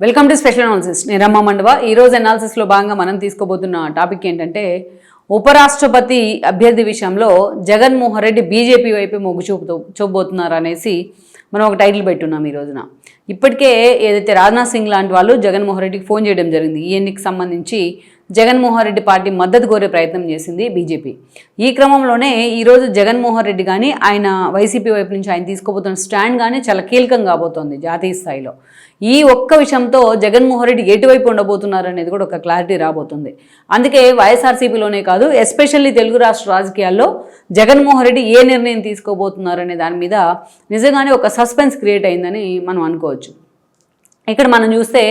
Welcome to special analysis నేను రమ్మ మండవ. ఈరోజు అనాలిసిస్లో భాగంగా మనం తీసుకోబోతున్న టాపిక్ ఏంటంటే ఉపరాష్ట్రపతి అభ్యర్థి విషయంలో జగన్మోహన్ రెడ్డి బీజేపీ వైపు మొగ్గు చూపుతూ చూపబోతున్నారు అనేసి మనం ఒక టైటిల్ పెట్టున్నాం ఈ రోజున. ఇప్పటికే ఏదైతే రాజ్నాథ్ సింగ్ లాంటి వాళ్ళు జగన్మోహన్ రెడ్డికి ఫోన్ చేయడం జరిగింది. ఈ ఎన్నికకి సంబంధించి జగన్మోహన్ రెడ్డి పార్టీ మద్దతు కోరే ప్రయత్నం చేసింది బీజేపీ. ఈ క్రమంలోనే ఈరోజు జగన్మోహన్ రెడ్డి కానీ ఆయన వైసీపీ వైపు నుంచి ఆయన తీసుకోబోతున్న స్టాండ్ కానీ చాలా కీలకం కాబోతోంది జాతీయ స్థాయిలో. ఈ ఒక్క విషయంతో జగన్మోహన్ రెడ్డి ఎటువైపు ఉండబోతున్నారు అనేది కూడా ఒక క్లారిటీ రాబోతుంది. అందుకే వైఎస్ఆర్సీపీలోనే కాదు ఎస్పెషల్లీ తెలుగు రాష్ట్ర రాజకీయాల్లో జగన్మోహన్ రెడ్డి ఏ నిర్ణయం తీసుకోబోతున్నారు అనే దాని మీద నిజంగానే ఒక సస్పెన్స్ క్రియేట్ అయిందని మనం అనుకోవచ్చు. ఇక్కడ మనం చూస్తే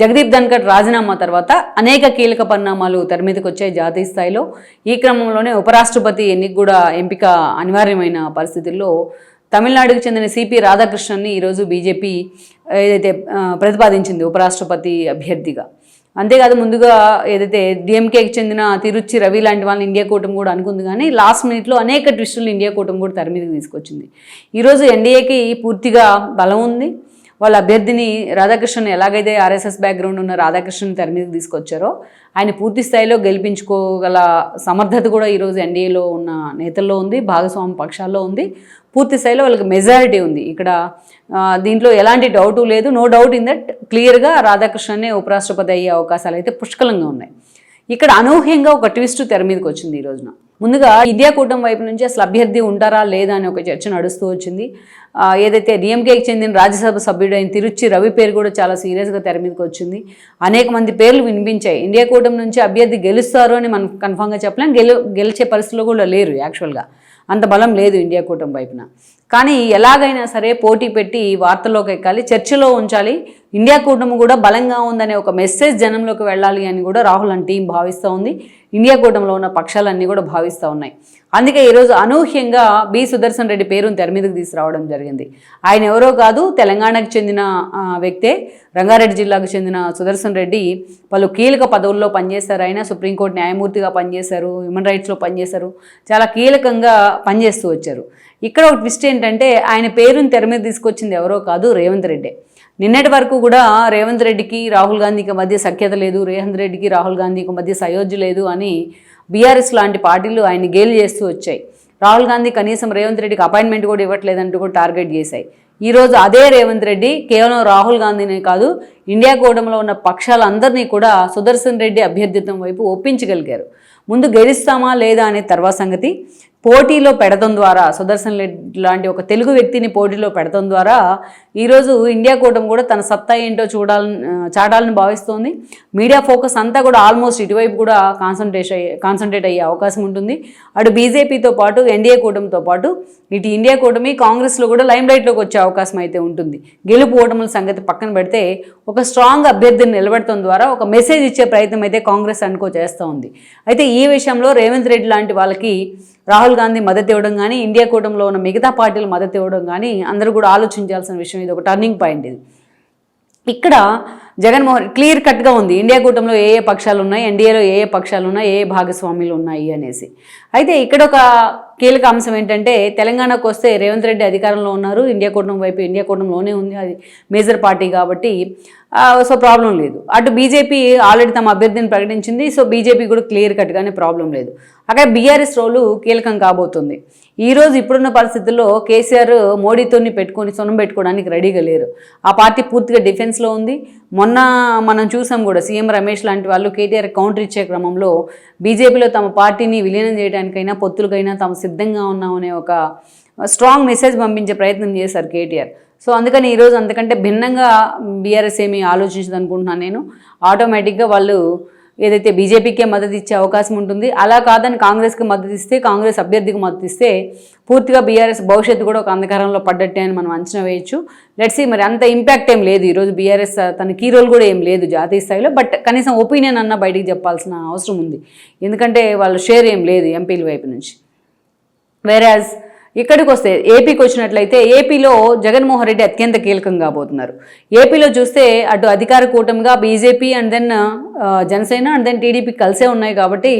జగదీప్ ధన్కర్ రాజీనామా తర్వాత అనేక కీలక పరిణామాలు తెర మీదకి వచ్చాయి జాతీయ స్థాయిలో. ఈ క్రమంలోనే ఉపరాష్ట్రపతి ఎన్నిక కూడా ఎంపిక అనివార్యమైన పరిస్థితుల్లో తమిళనాడుకు చెందిన సిపి రాధాకృష్ణన్ని ఈరోజు బీజేపీ ఏదైతే ప్రతిపాదించింది ఉపరాష్ట్రపతి అభ్యర్థిగా. అంతేకాదు ముందుగా ఏదైతే డిఎంకేకి చెందిన తిరుచి రవి లాంటి వాళ్ళని ఇండియా కూటమి కూడా అనుకుంది కానీ లాస్ట్ మినిట్లో అనేక ట్విస్టులు ఇండియా కూటమి కూడా తెర మీదకి తీసుకొచ్చింది. ఈరోజు ఎన్డీఏకి పూర్తిగా బలం ఉంది. వాళ్ళ అభ్యర్థిని రాధాకృష్ణన్ ఎలాగైతే ఆర్ఎస్ఎస్ బ్యాక్గ్రౌండ్ ఉన్న రాధాకృష్ణన్ తెర మీదకి తీసుకొచ్చారో ఆయన పూర్తి స్థాయిలో గెలిపించుకోగల సమర్థత కూడా ఈరోజు ఎన్డీఏలో ఉన్న నేతల్లో ఉంది భాగస్వామి పక్షాల్లో ఉంది. పూర్తి స్థాయిలో వాళ్ళకి మెజారిటీ ఉంది. ఇక్కడ దీంట్లో ఎలాంటి డౌటు లేదు. నో డౌట్ ఇన్ దట్ క్లియర్గా రాధాకృష్ణనే ఉపరాష్ట్రపతి అయ్యే అవకాశాలు అయితే పుష్కలంగా ఉన్నాయి. ఇక్కడ అనూహ్యంగా ఒక ట్విస్ట్ తెర మీదకి వచ్చింది ఈ రోజున. ముందుగా ఇండియా కూటమి వైపు నుంచి అసలు అభ్యర్థి ఉంటారా లేదా అని ఒక చర్చ నడుస్తూ వచ్చింది. ఏదైతే డిఎంకేకి చెందిన రాజ్యసభ సభ్యుడైన తిరుచి రవి పేరు కూడా చాలా సీరియస్గా తెర మీదకి వచ్చింది. అనేక మంది పేర్లు వినిపించాయి. ఇండియా కూటమి నుంచి అభ్యర్థి గెలుస్తారు అని మనం కన్ఫామ్గా చెప్పలేం. గెలు గెలిచే పరిస్థితిలో కూడా లేరు యాక్చువల్గా అంత బలం లేదు ఇండియా కూటమి వైపున. కానీ ఎలాగైనా సరే పోటీ పెట్టి వార్తల్లోకి ఎక్కాలి. చర్చలో ఉంచాలి. ఇండియా కూటమి కూడా బలంగా ఉందనే ఒక మెసేజ్ జనంలోకి వెళ్ళాలి అని కూడా రాహుల్ అని టీం భావిస్తూ ఉంది. ఇండియా కూటమిలో ఉన్న పక్షాలన్నీ కూడా భావిస్తూ ఉన్నాయి. అందుకే ఈరోజు అనూహ్యంగా బి సుదర్శన్ రెడ్డి పేరును తెర మీదకి తీసుకురావడం జరిగింది. ఆయన ఎవరో కాదు తెలంగాణకు చెందిన వ్యక్తే. రంగారెడ్డి జిల్లాకు చెందిన సుదర్శన్ రెడ్డి పలు కీలక పదవుల్లో పనిచేశారు. ఆయన సుప్రీంకోర్టు న్యాయమూర్తిగా పనిచేశారు హ్యూమన్ రైట్స్లో పనిచేశారు. చాలా కీలకంగా పనిచేస్తూ వచ్చారు. ఇక్కడ ఒక ట్విస్ట్ ఏంటంటే ఆయన పేరుని తెర మీద తీసుకొచ్చింది ఎవరో కాదు రేవంత్ రెడ్డి. నిన్నటి వరకు కూడా రేవంత్ రెడ్డికి రాహుల్ గాంధీకి మధ్య సఖ్యత లేదు రేవంత్ రెడ్డికి రాహుల్ గాంధీకి మధ్య సయోధ్య లేదు అని బీఆర్ఎస్ లాంటి పార్టీలు ఆయన గేలు చేస్తూ వచ్చాయి. రాహుల్ గాంధీ కనీసం రేవంత్ రెడ్డికి అపాయింట్మెంట్ కూడా ఇవ్వట్లేదంటూ కూడా టార్గెట్ చేశాయి. ఈరోజు అదే రేవంత్ రెడ్డి కేవలం రాహుల్ గాంధీనే కాదు ఇండియా కూటమిలో ఉన్న పక్షాలందరినీ కూడా సుదర్శన్ రెడ్డి అభ్యర్థిత్వం వైపు ఒప్పించగలిగారు. ముందు గెలుస్తామా లేదా అనే తర్వాత సంగతి పోటీలో పెడతం ద్వారా సుదర్శన్ రెడ్డి లాంటి ఒక తెలుగు వ్యక్తిని పోటీలో పెడతం ద్వారా ఈరోజు ఇండియా కూటమి కూడా తన సత్తా ఏంటో చూడాలని చాటాలని భావిస్తోంది. మీడియా ఫోకస్ అంతా కూడా ఆల్మోస్ట్ ఇటువైపు కూడా కాన్సన్ట్రేట్ అయ్యే కాన్సన్ట్రేట్ అయ్యే అవకాశం ఉంటుంది. అటు బీజేపీతో పాటు ఎన్డీఏ కూటమితో పాటు ఇటు ఇండియా కూటమి కాంగ్రెస్లో కూడా లైమ్ లైట్లోకి వచ్చే అవకాశం అయితే ఉంటుంది. గెలుపు ఓటముల సంగతి పక్కన పెడితే ఒక స్ట్రాంగ్ అభ్యర్థిని నిలబెడటం ద్వారా ఒక మెసేజ్ ఇచ్చే ప్రయత్నం అయితే కాంగ్రెస్ అనుకో చేస్తూ ఉంది. అయితే ఈ విషయంలో రేవంత్ రెడ్డి లాంటి వాళ్ళకి రాహుల్ గాంధీ మద్దతు ఇవ్వడం కానీ ఇండియా కూటమిలో ఉన్న మిగతా పార్టీలు మద్దతు ఇవ్వడం కానీ అందరూ కూడా ఆలోచించాల్సిన విషయం ఇది ఒక టర్నింగ్ పాయింట్ ఇది. ఇక్కడ జగన్మోహన్ క్లియర్ కట్గా ఉంది. ఇండియా కూటమిలో ఏ ఏ పక్షాలు ఉన్నాయి ఎన్డీఏలో ఏ ఏ పక్షాలు ఉన్నాయి ఏ ఏ భాగస్వామ్యులు ఉన్నాయి అనేసి. అయితే ఇక్కడ ఒక కీలక అంశం ఏంటంటే తెలంగాణకు వస్తే రేవంత్ రెడ్డి అధికారంలో ఉన్నారు. ఇండియా కూటమి వైపు ఇండియా కూటమిలోనే ఉంది. అది మేజర్ పార్టీ కాబట్టి సో ప్రాబ్లం లేదు. అటు బీజేపీ ఆల్రెడీ తమ అభ్యర్థిని ప్రకటించింది. సో బీజేపీ కూడా క్లియర్ కట్గానే ప్రాబ్లం లేదు. అక్కడ బీఆర్ఎస్ రోలు కీలకం కాబోతుంది. ఈ రోజు ఇప్పుడున్న పరిస్థితుల్లో కేసీఆర్ మోడీతోని పెట్టుకొని సొనం పెట్టుకోవడానికి రెడీగా లేరు. ఆ పార్టీ పూర్తిగా డిఫెన్స్లో ఉంది. మొన్న మనం చూసాం కూడా సీఎం రమేష్ లాంటి వాళ్ళు కేటీఆర్ కౌంటర్ ఇచ్చే క్రమంలో బీజేపీలో తమ పార్టీని విలీనం చేయడానికైనా పొత్తులకైనా తాము సిద్ధంగా ఉన్నామనే ఒక స్ట్రాంగ్ మెసేజ్ పంపించే ప్రయత్నం చేశారు కేటీఆర్. సో అందుకని ఈరోజు అంతకంటే భిన్నంగా బీఆర్ఎస్ ఏమి ఆలోచించదనుకుంటున్నాను నేను. ఆటోమేటిక్గా వాళ్ళు ఏదైతే బీజేపీకే మద్దతు ఇచ్చే అవకాశం ఉంటుంది అలా కాదని కాంగ్రెస్కి మద్దతు ఇస్తే కాంగ్రెస్ అభ్యర్థికి మద్దతు ఇస్తే పూర్తిగా బీఆర్ఎస్ భవిష్యత్తు కూడా ఒక అంధకారంలో పడ్డట్టే అని మనం అంచనా వేయొచ్చు. లెట్స్ మరి అంత ఇంపాక్ట్ ఏం లేదు. ఈరోజు బీఆర్ఎస్ తన కీ రోల్ కూడా ఏం లేదు జాతీయ స్థాయిలో బట్ కనీసం ఒపీనియన్ అన్న బయటికి చెప్పాల్సిన అవసరం ఉంది. ఎందుకంటే వాళ్ళు షేర్ ఏం లేదు ఎంపీల వైపు నుంచి. వేరాజ్ ఇక్కడికి వస్తే ఏపీకి వచ్చినట్లయితే ఏపీలో జగన్మోహన్ రెడ్డి అత్యంత కీలకం కాబోతున్నారు. ఏపీలో చూస్తే అటు అధికార కూటమిగా BJP and then Janasena and then TDP కలిసే ఉన్నాయి కాబట్టి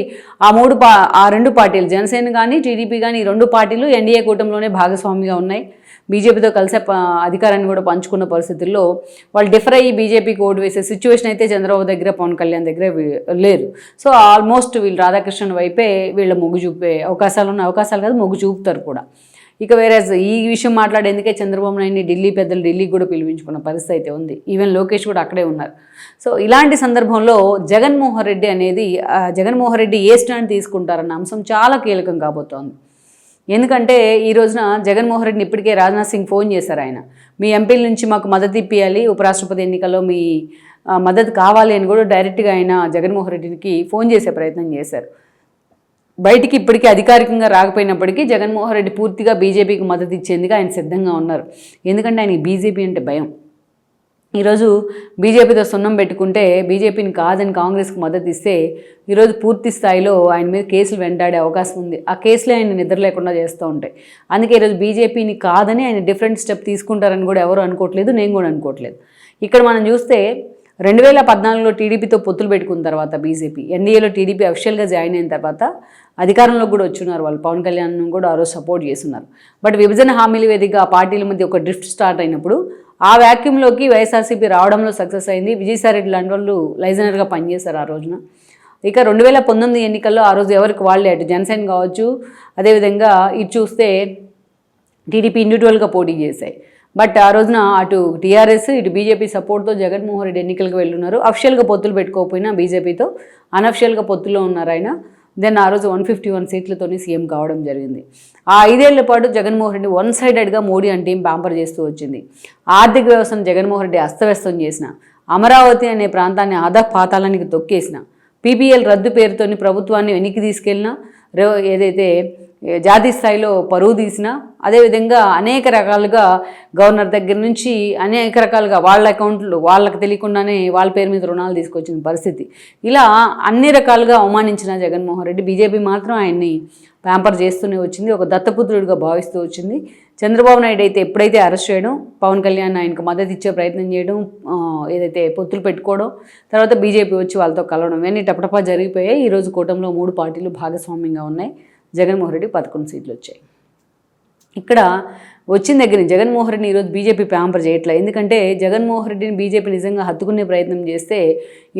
ఆ మూడు పా ఆ రెండు పార్టీలు జనసేన కానీ టీడీపీ కానీ ఈ రెండు పార్టీలు ఎన్డీఏ కూటమిలోనే భాగస్వామిగా ఉన్నాయి. బీజేపీతో కలిసే ప- అధికారాన్ని కూడా పంచుకున్న పరిస్థితుల్లో వాళ్ళు డిఫర్ అయ్యి బీజేపీకి ఓటు వేసే సిచ్యువేషన్ అయితే చంద్రబాబు దగ్గర పవన్ కళ్యాణ్ దగ్గర లేదు లేరు. సో ఆల్మోస్ట్ వీళ్ళు రాధాకృష్ణన్ వైపే వీళ్ళ మొగ్గు చూపే అవకాశాలు ఉన్న అవకాశాలు కాదు మొగ్గు చూపుతారు కూడా. ఇక వేరే ఈ విషయం మాట్లాడేందుకే చంద్రబాబు నాయుడిని ఢిల్లీ పెద్దలు ఢిల్లీకి కూడా పిలిపించుకున్న పరిస్థితి అయితే ఉంది. ఈవెన్ లోకేష్ కూడా అక్కడే ఉన్నారు. సో ఇలాంటి సందర్భంలో జగన్మోహన్ రెడ్డి అనేది జగన్మోహన్ రెడ్డి ఏ స్టాండ్ తీసుకుంటారన్న అంశం చాలా కీలకం కాబోతోంది. ఎందుకంటే ఈ రోజున జగన్మోహన్ రెడ్డిని ఇప్పటికే రాజ్నాథ్ సింగ్ ఫోన్ చేశారు ఆయన. మీ ఎంపీల నుంచి మాకు మద్దతు ఇప్పియాలి ఉపరాష్ట్రపతి ఎన్నికల్లో మీ మద్దతు కావాలి అని కూడా డైరెక్ట్గా ఆయన జగన్మోహన్ రెడ్డికి ఫోన్ చేసే ప్రయత్నం చేశారు. బయటికి ఇప్పటికీ అధికారికంగా రాకపోయినప్పటికీ జగన్మోహన్ రెడ్డి పూర్తిగా బీజేపీకి మద్దతు ఇచ్చేందుకు ఆయన సిద్ధంగా ఉన్నారు. ఎందుకంటే ఆయనకి బీజేపీ అంటే భయం. ఈరోజు బీజేపీతో సున్నం పెట్టుకుంటే బీజేపీని కాదని కాంగ్రెస్కి మద్దతు ఇస్తే ఈరోజు పూర్తి స్థాయిలో ఆయన మీద కేసులు వెంటాడే అవకాశం ఉంది. ఆ కేసులే ఆయన నిద్ర లేకుండా చేస్తూ ఉంటాయి. అందుకే ఈరోజు బీజేపీని కాదని ఆయన డిఫరెంట్ స్టెప్ తీసుకుంటారని కూడా ఎవరు అనుకోవట్లేదు నేను కూడా అనుకోవట్లేదు. ఇక్కడ మనం చూస్తే రెండు వేల పద్నాలుగులో టీడీపీతో పొత్తులు పెట్టుకున్న తర్వాత బీజేపీ ఎన్డీఏలో టీడీపీ అఫిషియల్గా జాయిన్ అయిన తర్వాత అధికారంలోకి కూడా వచ్చున్నారు వాళ్ళు. పవన్ కళ్యాణ్ కూడా ఆ రోజు సపోర్ట్ చేస్తున్నారు. బట్ విభజన హామీల వేదికగా ఆ పార్టీల మధ్య ఒక డ్రిఫ్ట్ స్టార్ట్ అయినప్పుడు ఆ వ్యాక్యూమ్లోకి వైఎస్ఆర్సీపీ రావడంలో సక్సెస్ అయింది. విజయసాయిరెడ్డి లాంటి వాళ్ళు లైజనర్గా పనిచేశారు ఆ రోజున. ఇక రెండు వేల పంతొమ్మిది ఎన్నికల్లో ఆ రోజు ఎవరికి వాళ్ళే? అటు జనసేన కావచ్చు అదేవిధంగా ఇది చూస్తే టీడీపీ ఇండివిజువల్గా పోటీ చేశాయి. బట్ ఆ రోజున అటు టీఆర్ఎస్ ఇటు బీజేపీ సపోర్ట్తో జగన్మోహన్ రెడ్డి ఎన్నికలకు వెళ్ళున్నారు. అఫిషియల్గా పొత్తులు పెట్టుకోకపోయినా బీజేపీతో అనఫిషియల్గా పొత్తులో ఉన్నారు ఆయన. దెన్ ఆ రోజు వన్ ఫిఫ్టీ వన్ సీట్లతోనే సీఎం కావడం జరిగింది. ఆ ఐదేళ్ళ పాటు జగన్మోహన్ రెడ్డి వన్ సైడెడ్గా మోడీ అంటే పాంపర్ చేస్తూ వచ్చింది. ఆర్థిక వ్యవస్థను జగన్మోహన్ రెడ్డి అస్తవ్యస్తం చేసిన. అమరావతి అనే ప్రాంతాన్ని ఆదా పాతాలానికి తొక్కేసిన. పీపీఎల్ రద్దు పేరుతోని ప్రభుత్వాన్ని వెనక్కి తీసుకెళ్ళినా ఏదైతే జాతీయ స్థాయిలో పరువు తీసినా అదేవిధంగా అనేక రకాలుగా గవర్నర్ దగ్గర నుంచి అనేక రకాలుగా వాళ్ళ అకౌంట్లు వాళ్ళకి తెలియకుండానే వాళ్ళ పేరు మీద రుణాలు తీసుకొచ్చిన పరిస్థితి. ఇలా అన్ని రకాలుగా అవమానించిన జగన్మోహన్ రెడ్డి బీజేపీ మాత్రం ఆయన్ని ప్యాంపర్ చేస్తూనే వచ్చింది ఒక దత్తపుత్రుడిగా భావిస్తూ వచ్చింది. చంద్రబాబు నాయుడు అయితే ఎప్పుడైతే అరెస్ట్ చేయడం పవన్ కళ్యాణ్ ఆయనకు మద్దతు ఇచ్చే ప్రయత్నం చేయడం ఏదైతే పొత్తులు పెట్టుకోవడం తర్వాత బీజేపీ వచ్చి వాళ్ళతో కలవడం ఇవన్నీ టపటపా జరిగిపోయాయి. ఈరోజు కూటమిలో మూడు పార్టీలు భాగస్వామ్యంగా ఉన్నాయి. జగన్మోహన్ రెడ్డి పదకొండు సీట్లు వచ్చాయి. ఇక్కడ వచ్చిన దగ్గర జగన్మోహన్ రెడ్డిని ఈరోజు బీజేపీ ప్యాంపర్ చేయట్లే. ఎందుకంటే జగన్మోహన్ రెడ్డిని బీజేపీ నిజంగా హత్తుకునే ప్రయత్నం చేస్తే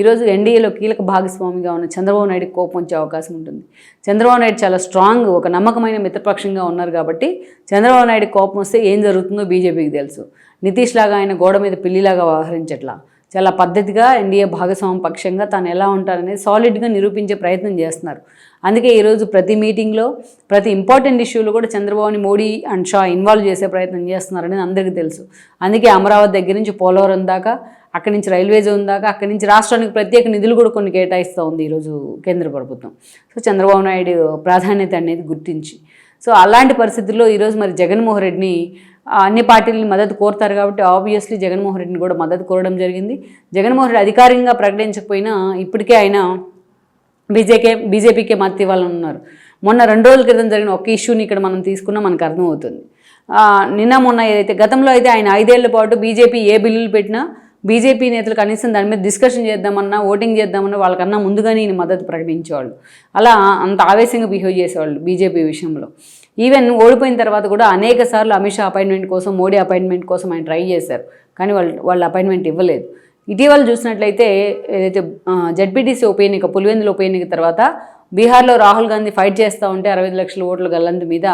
ఈరోజు ఎన్డీఏలో కీలక భాగస్వామిగా ఉన్న చంద్రబాబు నాయుడికి కోపం వచ్చే అవకాశం ఉంటుంది. చంద్రబాబు నాయుడు చాలా స్ట్రాంగ్ ఒక నమ్మకమైన మిత్రపక్షంగా ఉన్నారు కాబట్టి చంద్రబాబు నాయుడు కోపం వస్తే ఏం జరుగుతుందో బీజేపీకి తెలుసు. నితీష్ లాగా ఆయన గోడ మీద పిల్లిలాగా వ్యవహరించట్లా. చాలా పద్ధతిగా ఎన్డీఏ భాగస్వామ్య పక్షంగా తాను ఎలా ఉంటారనేది సాలిడ్గా నిరూపించే ప్రయత్నం చేస్తున్నారు. అందుకే ఈరోజు ప్రతి మీటింగ్లో ప్రతి ఇంపార్టెంట్ ఇష్యూలో కూడా చంద్రబాబుని మోడీ అండ్ షా ఇన్వాల్వ్ చేసే ప్రయత్నం చేస్తున్నారనేది అందరికీ తెలుసు. అందుకే అమరావతి దగ్గర నుంచి పోలవరం దాకా అక్కడి నుంచి రైల్వే జోన్ దాకా అక్కడి నుంచి రాష్ట్రానికి ప్రత్యేక నిధులు కూడా కొన్ని కేటాయిస్తూ ఉంది ఈరోజు కేంద్ర ప్రభుత్వం. సో చంద్రబాబు నాయుడు ప్రాధాన్యత అనేది గుర్తించి. సో అలాంటి పరిస్థితుల్లో ఈరోజు మరి జగన్మోహన్ రెడ్డిని అన్ని పార్టీలని మద్దతు కోరుతారు కాబట్టి ఆబ్వియస్లీ జగన్మోహన్ రెడ్డిని కూడా మద్దతు కోరడం జరిగింది. జగన్మోహన్ రెడ్డి అధికారికంగా ప్రకటించకపోయినా ఇప్పటికే ఆయన బీజేకే బీజేపీకే మద్దతు ఇవ్వాలని ఉన్నారు మొన్న రెండు రోజుల క్రితం జరిగిన ఒక ఇష్యూని ఇక్కడ మనం తీసుకున్నా మనకు అర్థమవుతుంది. నిన్న మొన్న ఏదైతే గతంలో అయితే ఆయన ఐదేళ్ళ పాటు బీజేపీ ఏ బిల్లులు పెట్టినా బీజేపీ నేతలు కనీసం దాని మీద డిస్కషన్ చేద్దామన్నా ఓటింగ్ చేద్దామన్నా వాళ్ళకన్నా ముందుగానే ఈయన మద్దతు ప్రకటించేవాళ్ళు. అలా అంత ఆవేశంగా బిహేవ్ చేసేవాళ్ళు బీజేపీ విషయంలో. ఈవెన్ ఓడిపోయిన తర్వాత కూడా అనేక సార్లు అమిత్ షా అపాయింట్మెంట్ కోసం మోడీ అపాయింట్మెంట్ కోసం ఆయన ట్రై చేశారు. కానీ వాళ్ళు వాళ్ళు అపాయింట్మెంట్ ఇవ్వలేదు. ఇటీవల చూసినట్లయితే ఏదైతే జడ్పీటీసీ ఉప ఎన్నిక పులివెందుల ఉప ఎన్నిక తర్వాత బీహార్లో రాహుల్ గాంధీ ఫైట్ చేస్తూ ఉంటే అరవై ఐదు లక్షల ఓట్ల గల్లంతు మీద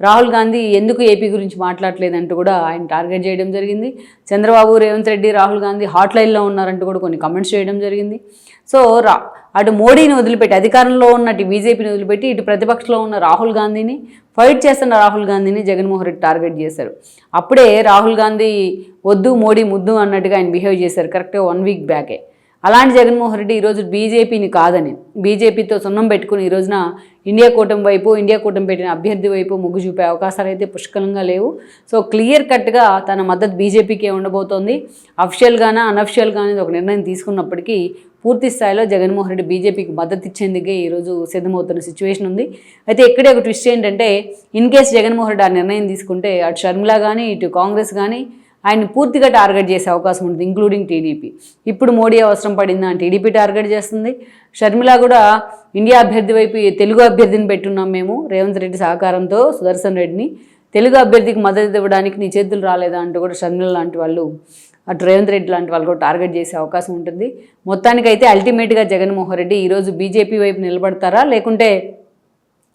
రాహుల్ గాంధీ ఎందుకు ఏపీ గురించి మాట్లాడలేదంటూ కూడా ఆయన టార్గెట్ చేయడం జరిగింది. చంద్రబాబు రేవంత్ రెడ్డి రాహుల్ గాంధీ హాట్ లైన్లో ఉన్నారంటూ కూడా కొన్ని కమెంట్స్ చేయడం జరిగింది. సో రా అటు మోడీని వదిలిపెట్టి అధికారంలో ఉన్నట్టు బీజేపీని వదిలిపెట్టి ఇటు ప్రతిపక్షంలో ఉన్న రాహుల్ గాంధీని ఫైట్ చేస్తున్న రాహుల్ గాంధీని జగన్మోహన్ రెడ్డి టార్గెట్ చేశారు. అప్పుడే రాహుల్ గాంధీ వద్దు మోడీ ముద్దు అన్నట్టుగా ఆయన బిహేవ్ చేశారు. కరెక్ట్గా వన్ వీక్ బ్యాకే. అలాంటి జగన్మోహన్ రెడ్డి ఈరోజు బీజేపీని కాదని బీజేపీతో సున్నం పెట్టుకుని ఈ రోజున ఇండియా కూటమి వైపు ఇండియా కూటమి పెట్టిన అభ్యర్థి వైపు మొగ్గు చూపే అవకాశాలు అయితే పుష్కలంగా లేవు. సో క్లియర్ కట్గా తన మద్దతు బీజేపీకే ఉండబోతోంది. అఫిషియల్గానా అనఫిషియల్గానే ఒక నిర్ణయం తీసుకున్నప్పటికీ పూర్తి స్థాయిలో జగన్మోహన్ రెడ్డి బీజేపీకి మద్దతు ఇచ్చేందుకే ఈరోజు సిద్ధమవుతున్న సిచ్యువేషన్ ఉంది. అయితే ఇక్కడే ఒక ట్విస్ట్ ఏంటంటే ఇన్ కేస్ జగన్మోహన్ రెడ్డి ఆ నిర్ణయం తీసుకుంటే అటు షర్మిల కానీ ఇటు కాంగ్రెస్ కానీ ఆయన పూర్తిగా టార్గెట్ చేసే అవకాశం ఉంటుంది ఇంక్లూడింగ్ టీడీపీ. ఇప్పుడు మోడీ అవసరం పడిందా అని టీడీపీ టార్గెట్ చేస్తుంది. షర్మిల కూడా ఇండియా అభ్యర్థి వైపు తెలుగు అభ్యర్థిని పెట్టున్నాం మేము రేవంత్ రెడ్డి సహకారంతో సుదర్శన్ రెడ్డిని. తెలుగు అభ్యర్థికి మద్దతు ఇవ్వడానికి నీ చేతులు రాలేదా అంటూ కూడా షర్మిల లాంటి వాళ్ళు అటు రేవంత్ రెడ్డి లాంటి వాళ్ళు కూడా టార్గెట్ చేసే అవకాశం ఉంటుంది. మొత్తానికైతే అల్టిమేట్గా జగన్మోహన్ రెడ్డి ఈరోజు బీజేపీ వైపు నిలబడతారా? లేకుంటే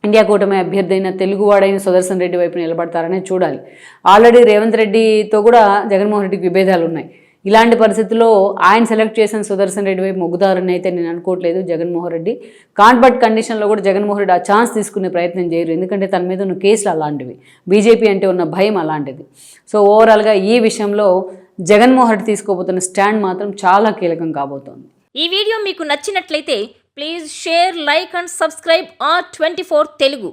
ఇండియా కూటమి అభ్యర్థి అయిన తెలుగువాడైన సుదర్శన్ రెడ్డి వైపు నిలబడతారనే చూడాలి. ఆల్రెడీ రేవంత్ రెడ్డితో కూడా జగన్మోహన్ రెడ్డికి విభేదాలు ఉన్నాయి ఇలాంటి పరిస్థితుల్లో ఆయన సెలెక్ట్ చేసిన సుదర్శన్ రెడ్డి వైపు మొగ్గుతారని అయితే నేను అనుకోవట్లేదు జగన్మోహన్ రెడ్డి. కాన్బట్ కండిషన్లో కూడా జగన్మోహన్ రెడ్డి ఆ ఛాన్స్ తీసుకునే ప్రయత్నం చేయరు. ఎందుకంటే తన మీద ఉన్న కేసులు అలాంటివి. బీజేపీ అంటే ఉన్న భయం అలాంటిది. సో ఓవరాల్గా ఈ విషయంలో జగన్మోహన్ రెడ్డి తీసుకోబోతున్న స్టాండ్ మాత్రం చాలా కీలకం కాబోతోంది. ఈ వీడియో మీకు నచ్చినట్లయితే please share like and subscribe R twenty Telugu.